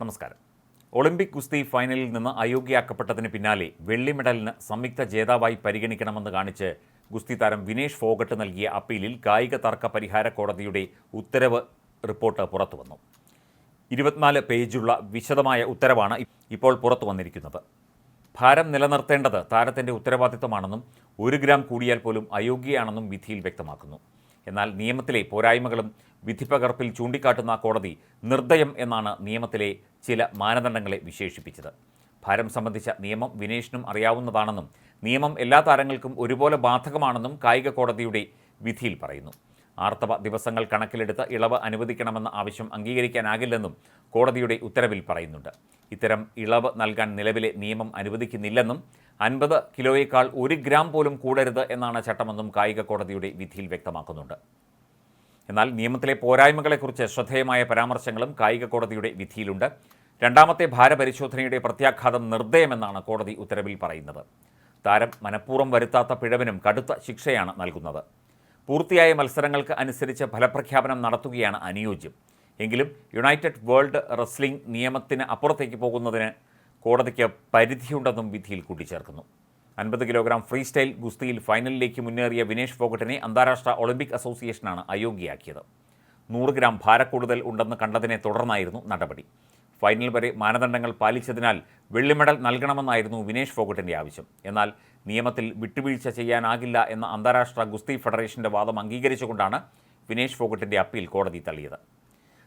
നമസ്കാരം. ഒളിമ്പിക് ഗുസ്തി ഫൈനലിൽ നിന്ന് അയോഗ്യയാക്കപ്പെട്ടതിന് പിന്നാലെ വെള്ളി മെഡലിന് സംയുക്ത ജേതാവായി പരിഗണിക്കണമെന്ന് കാണിച്ച് ഗുസ്തി താരം വിനേഷ് ഫോഗട്ട് നൽകിയ അപ്പീലിൽ കായിക തർക്ക പരിഹാര കോടതിയുടെ ഉത്തരവ് റിപ്പോർട്ട് പുറത്തുവന്നു. ഇരുപത്തിനാല് പേജുള്ള വിശദമായ ഉത്തരവാണ് ഇപ്പോൾ പുറത്തു വന്നിരിക്കുന്നത്. ഭാരം നിലനിർത്തേണ്ടത് താരത്തിന്റെ ഉത്തരവാദിത്തമാണെന്നും ഒരു ഗ്രാം കൂടിയാൽ പോലും അയോഗ്യയാണെന്നും വിധിയിൽ വ്യക്തമാക്കുന്നു. എന്നാൽ നിയമത്തിലെ പോരായ്മകളും വിധിപ്പകർപ്പിൽ ചൂണ്ടിക്കാട്ടുന്ന കോടതി നിർദ്ദയം എന്നാണ് നിയമത്തിലെ ചില മാനദണ്ഡങ്ങളെ വിശേഷിപ്പിച്ചത്. ഭാരം സംബന്ധിച്ച നിയമം വിനേഷിനും അറിയാവുന്നതാണെന്നും നിയമം എല്ലാ താരങ്ങൾക്കും ഒരുപോലെ ബാധകമാണെന്നും കായിക കോടതിയുടെ വിധിയിൽ പറയുന്നു. ആർത്തവ ദിവസങ്ങൾ കണക്കിലെടുത്ത് ഇളവ് അനുവദിക്കണമെന്ന ആവശ്യം അംഗീകരിക്കാനാകില്ലെന്നും കോടതിയുടെ ഉത്തരവിൽ പറയുന്നുണ്ട്. ഇത്തരം ഇളവ് നൽകാൻ നിലവിലെ നിയമം അനുവദിക്കുന്നില്ലെന്നും അൻപത് കിലോയേക്കാൾ ഒരു ഗ്രാം പോലും കൂടരുത് എന്നാണ് ചട്ടമെന്നും കായിക കോടതിയുടെ വിധിയിൽ വ്യക്തമാക്കുന്നുണ്ട്. എന്നാൽ നിയമത്തിലെ പോരായ്മകളെക്കുറിച്ച് ശ്രദ്ധേയമായ പരാമർശങ്ങളും കായിക കോടതിയുടെ വിധിയിലുണ്ട്. രണ്ടാമത്തെ ഭാരപരിശോധനയുടെ പ്രത്യാഘാതം നിർദ്ദയമെന്നാണ് കോടതി ഉത്തരവിൽ പറയുന്നത്. താരം മനഃപൂർവം വരുത്താത്ത പിഴവിനും കടുത്ത ശിക്ഷയാണ് നൽകുന്നത്. പൂർത്തിയായ മത്സരങ്ങൾക്ക് അനുസരിച്ച് ഫലപ്രഖ്യാപനം നടത്തുകയാണ് അനുയോജ്യം. എങ്കിലും യുണൈറ്റഡ് വേൾഡ് റെസ്ലിംഗ് നിയമത്തിന് അപ്പുറത്തേക്ക് പോകുന്നതിന് കോടതിക്ക് പരിധിയുണ്ടെന്നും വിധിയിൽ കൂട്ടിച്ചേർക്കുന്നു. അൻപത് കിലോഗ്രാം ഫ്രീ സ്റ്റൈൽ ഗുസ്തിയിൽ ഫൈനലിലേക്ക് മുന്നേറിയ വിനേഷ് ഫോഗട്ടിനെ അന്താരാഷ്ട്ര ഒളിമ്പിക് അസോസിയേഷനാണ് അയോഗ്യയാക്കിയത്. നൂറ് ഗ്രാം ഭാരക്കൂടുതൽ ഉണ്ടെന്ന് കണ്ടതിനെ തുടർന്നായിരുന്നു നടപടി. ഫൈനൽ വരെ മാനദണ്ഡങ്ങൾ പാലിച്ചതിനാൽ വെള്ളി മെഡൽ നൽകണമെന്നായിരുന്നു വിനേഷ് ഫോഗട്ടിന്റെ ആവശ്യം. എന്നാൽ നിയമത്തിൽ വിട്ടുവീഴ്ച ചെയ്യാനാകില്ല എന്ന അന്താരാഷ്ട്ര ഗുസ്തി ഫെഡറേഷന്റെ വാദം അംഗീകരിച്ചുകൊണ്ടാണ് വിനേഷ് ഫോഗട്ടിന്റെ അപ്പീൽ കോടതി തള്ളിയത്.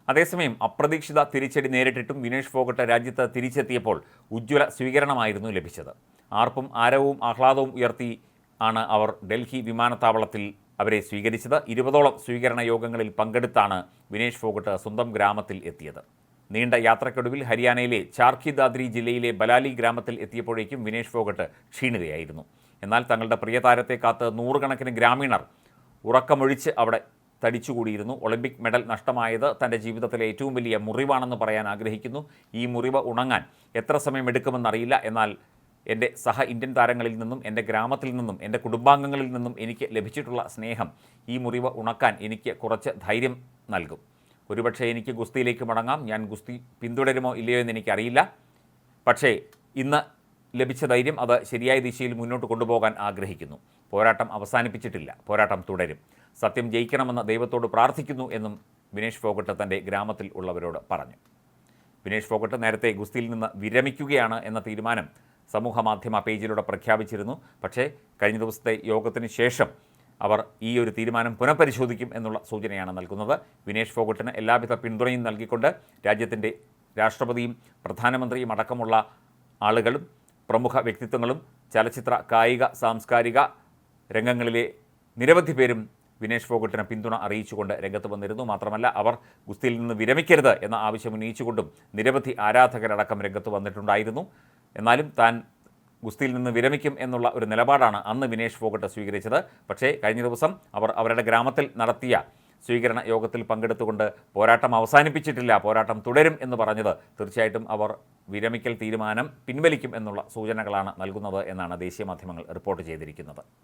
അതേസമയം അപ്രതീക്ഷിത തിരിച്ചടി നേരിട്ടിട്ടും വിനേഷ് ഫോഗട്ട് രാജ്യത്ത് തിരിച്ചെത്തിയപ്പോൾ ഉജ്ജ്വല സ്വീകരണമായിരുന്നു ലഭിച്ചത്. ആർപ്പും ആരവവും ആഹ്ലാദവും ഉയർത്തി ആണ് അവർ ഡൽഹി വിമാനത്താവളത്തിൽ അവരെ സ്വീകരിച്ചത്. ഇരുപതോളം സ്വീകരണ യോഗങ്ങളിൽ പങ്കെടുത്താണ് വിനേഷ് ഫോഗട്ട് സ്വന്തം ഗ്രാമത്തിൽ എത്തിയത്. നീണ്ട യാത്രക്കൊടുവിൽ ഹരിയാനയിലെ ചാർഖി ദാദ്രി ജില്ലയിലെ ബലാലി ഗ്രാമത്തിൽ എത്തിയപ്പോഴേക്കും വിനേഷ് ഫോഗട്ട് ക്ഷീണിതയായിരുന്നു. എന്നാൽ തങ്ങളുടെ പ്രിയതാരത്തെ കാത്ത് നൂറുകണക്കിന് ഗ്രാമീണർ ഉറക്കമൊഴിച്ച് അവിടെ തടിച്ചുകൂടിയിരുന്നു. ഒളിമ്പിക് മെഡൽ നഷ്ടമായത് തന്റെ ജീവിതത്തിലെ ഏറ്റവും വലിയ മുറിവാണെന്ന് പറയാൻ ആഗ്രഹിക്കുന്നു. ഈ മുറിവ് ഉണങ്ങാൻ എത്ര സമയം എടുക്കുമെന്നറിയില്ല എന്നാൽ എന്റെ സഹ ഇന്ത്യൻ താരങ്ങളിൽ നിന്നും എന്റെ ഗ്രാമത്തിൽ നിന്നും എന്റെ കുടുംബാംഗങ്ങളിൽ നിന്നും എനിക്ക് ലഭിച്ചിട്ടുള്ള സ്നേഹം ഈ മുറിവ് ഉണക്കാൻ എനിക്ക് കുറച്ച് ധൈര്യം നൽകും. ഒരുപക്ഷെ എനിക്ക് ഗുസ്തിയിലേക്ക് മടങ്ങാം. ഞാൻ ഗുസ്തി പിന്തുടരുമോ ഇല്ലയോ എന്ന് എനിക്കറിയില്ല. പക്ഷേ ഇന്ന് ലഭിച്ച ധൈര്യം അത് ശരിയായ ദിശയിൽ മുന്നോട്ട് കൊണ്ടുപോകാൻ ആഗ്രഹിക്കുന്നു. പോരാട്ടം അവസാനിപ്പിച്ചിട്ടില്ല. പോരാട്ടം തുടരും. സത്യം ജയിക്കണമെന്ന് ദൈവത്തോട് പ്രാർത്ഥിക്കുന്നു എന്നും വിനേഷ് ഫോഗട്ട് തന്റെ ഗ്രാമത്തിൽ ഉള്ളവരോട് പറഞ്ഞു. വിനേഷ് ഫോഗട്ട് നേരത്തെ ഗുസ്തിയിൽ നിന്ന് വിരമിക്കുകയാണ് എന്ന തീരുമാനം സമൂഹ മാധ്യമ പേജിലൂടെ പ്രഖ്യാപിച്ചിരുന്നു. പക്ഷേ കഴിഞ്ഞ ദിവസത്തെ യോഗത്തിന് ശേഷം അവർ ഈ ഒരു തീരുമാനം പുനഃപരിശോധിക്കും എന്നുള്ള സൂചനയാണ് നൽകുന്നത്. വിനേഷ് ഫോഗട്ടിന് എല്ലാവിധ പിന്തുണയും നൽകിക്കൊണ്ട് രാജ്യത്തിന്റെ രാഷ്ട്രപതിയും പ്രധാനമന്ത്രിയും അടക്കമുള്ള ആളുകളും പ്രമുഖ വ്യക്തിത്വങ്ങളും ചലച്ചിത്ര കായിക സാംസ്കാരിക രംഗങ്ങളിലെ നിരവധി പേരും വിനേഷ് ഫോഗട്ടിന് പിന്തുണ അറിയിച്ചുകൊണ്ട് രംഗത്ത് വന്നിരുന്നു. മാത്രമല്ല അവർ ഗുസ്തിയിൽ നിന്ന് വിരമിക്കരുത് എന്ന ആവശ്യം ഉന്നയിച്ചുകൊണ്ടും നിരവധി ആരാധകരടക്കം രംഗത്ത് വന്നിട്ടുണ്ടായിരുന്നു. എന്നാലും താൻ ഗുസ്തിയിൽ നിന്ന് വിരമിക്കും എന്നുള്ള ഒരു നിലപാടാണ് അന്ന് വിനേഷ് ഫോഗട്ട് സ്വീകരിച്ചത്. പക്ഷേ കഴിഞ്ഞ ദിവസം അവർ അവരുടെ ഗ്രാമത്തിൽ നടത്തിയ സ്വീകരണ യോഗത്തിൽ പങ്കെടുത്തുകൊണ്ട് പോരാട്ടം അവസാനിപ്പിച്ചിട്ടില്ല പോരാട്ടം തുടരും എന്ന് പറഞ്ഞത് തീർച്ചയായിട്ടും അവർ വിരമിക്കൽ തീരുമാനം പിൻവലിക്കും എന്നുള്ള സൂചനകളാണ് നൽകുന്നത് എന്നാണ് ദേശീയ മാധ്യമങ്ങൾ റിപ്പോർട്ട് ചെയ്തിരിക്കുന്നത്.